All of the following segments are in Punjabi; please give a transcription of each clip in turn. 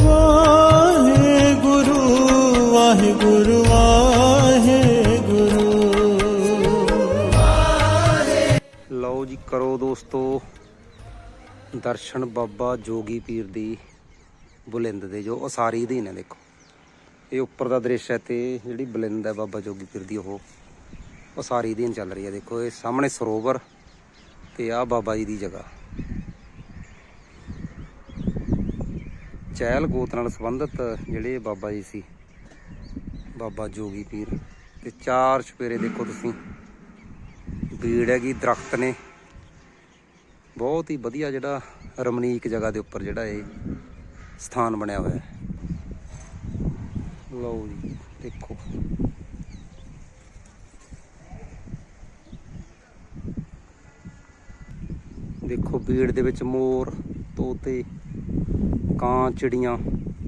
ਵਾਹਿਗੁਰੂ ਵਾਹਿਗੁਰੂ ਵਾਹਿਗੁਰੂ। ਲਓ ਜੀ, ਕਰੋ ਦੋਸਤੋ, ਦਰਸ਼ਨ ਬਾਬਾ ਜੋਗੀ ਪੀਰ ਦੀ ਬੁਲੰਦ ਦੇ, ਜੋ ਉਸਾਰੀ ਦੇ ਨੇ, ਦੇਖੋ। ਇਹ ਉੱਪਰ ਦਾ ਦ੍ਰਿਸ਼ ਹੈ ਤੇ ਜਿਹੜੀ ਬੁਲੰਦ ਹੈ ਬਾਬਾ ਜੋਗੀ ਪੀਰ ਦੀ, ਉਹ ਉਸਾਰੀ ਦੀ ਚੱਲ ਰਹੀ ਹੈ। ਦੇਖੋ, ਇਹ ਸਾਹਮਣੇ ਸਰੋਵਰ ਤੇ ਆ ਬਾਬਾ ਜੀ ਦੀ ਜਗ੍ਹਾ। ਚਹਿਲ ਗੋਤ ਨਾਲ ਸੰਬੰਧਿਤ ਜਿਹੜੇ ਬਾਬਾ ਜੀ ਸੀ, ਬਾਬਾ ਜੋਗੀ ਪੀਰ। ਤੇ ਚਾਰ ਚੁਫੇਰੇ ਦੇਖੋ ਤੁਸੀਂ। ਭੀੜ ਹੈਗੀ, ਦਰਖਤ ਨੇ। ਬਹੁਤ ਹੀ ਵਧੀਆ ਜਿਹੜਾ ਰਮਣੀਕ ਜਗ੍ਹਾ ਦੇ ਉੱਪਰ ਜਿਹੜਾ ਇਹ ਸਥਾਨ ਬਣਿਆ ਹੋਇਆ ਹੈ। ਲਓ ਜੀ, ਦੇਖੋ। ਦੇਖੋ, ਭੀੜ ਦੇ ਵਿੱਚ ਮੋਰ, ਤੋਤੇ। ਕਾਂ ਚਿੜੀਆਂ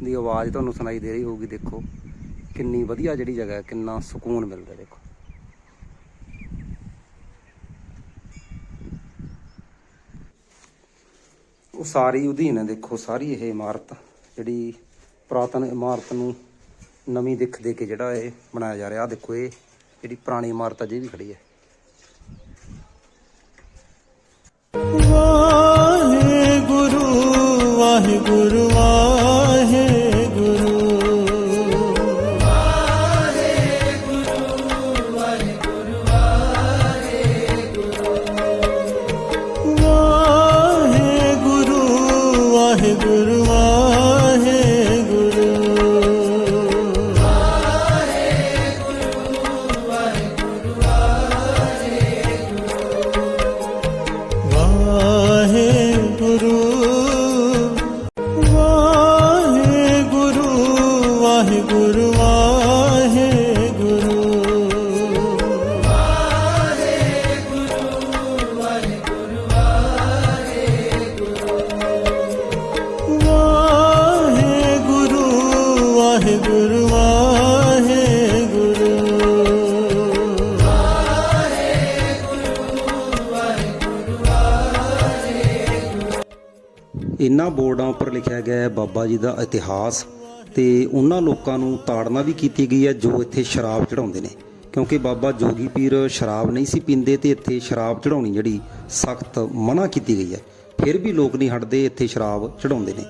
ਦੀ ਆਵਾਜ਼ ਤੁਹਾਨੂੰ ਸੁਣਾਈ ਦੇ ਰਹੀ ਹੋਊਗੀ, ਦੇਖੋ। ਕਿੰਨੀ ਵਧੀਆ ਜਿਹੜੀ ਜਗ੍ਹਾ ਹੈ, ਕਿੰਨਾ ਸਕੂਨ ਮਿਲਦਾ ਦੇਖੋ। ਉਹ ਸਾਰੀ ਉਦੀਨ ਹੈ, ਦੇਖੋ, ਸਾਰੀ ਇਹ ਇਮਾਰਤ, ਜਿਹੜੀ ਪੁਰਾਤਨ ਇਮਾਰਤ ਨੂੰ ਨਵੀਂ ਦਿੱਖ ਦੇ ਕੇ ਜਿਹੜਾ ਇਹ ਬਣਾਇਆ ਜਾ ਰਿਹਾ। ਆ ਦੇਖੋ, ਇਹ ਜਿਹੜੀ ਪੁਰਾਣੀ ਇਮਾਰਤ ਅਜੇ ਵੀ ਖੜੀ ਹੈ। ਵਾਹਿਗੁਰੂ Guru ਇਹਨਾਂ ਬੋਰਡਾਂ ਉੱਪਰ ਲਿਖਿਆ ਗਿਆ ਹੈ ਬਾਬਾ ਜੀ ਦਾ ਇਤਿਹਾਸ ਤੇ ਉਹਨਾਂ ਲੋਕਾਂ ਨੂੰ ਤਾੜਨਾ ਵੀ ਕੀਤੀ ਗਈ ਹੈ ਜੋ ਇੱਥੇ ਸ਼ਰਾਬ ਚੜਾਉਂਦੇ ਨੇ। ਕਿਉਂਕਿ ਬਾਬਾ ਜੋਗੀ ਪੀਰ ਸ਼ਰਾਬ ਨਹੀਂ ਸੀ ਪੀਂਦੇ ਤੇ ਇੱਥੇ ਸ਼ਰਾਬ ਚੜਾਉਣੀ ਜਿਹੜੀ ਸਖਤ ਮਨਾ ਕੀਤੀ ਗਈ ਹੈ। ਫਿਰ ਵੀ ਲੋਕ ਨਹੀਂ ਹਟਦੇ ਇੱਥੇ ਸ਼ਰਾਬ ਚੜਾਉਂਦੇ ਨੇ।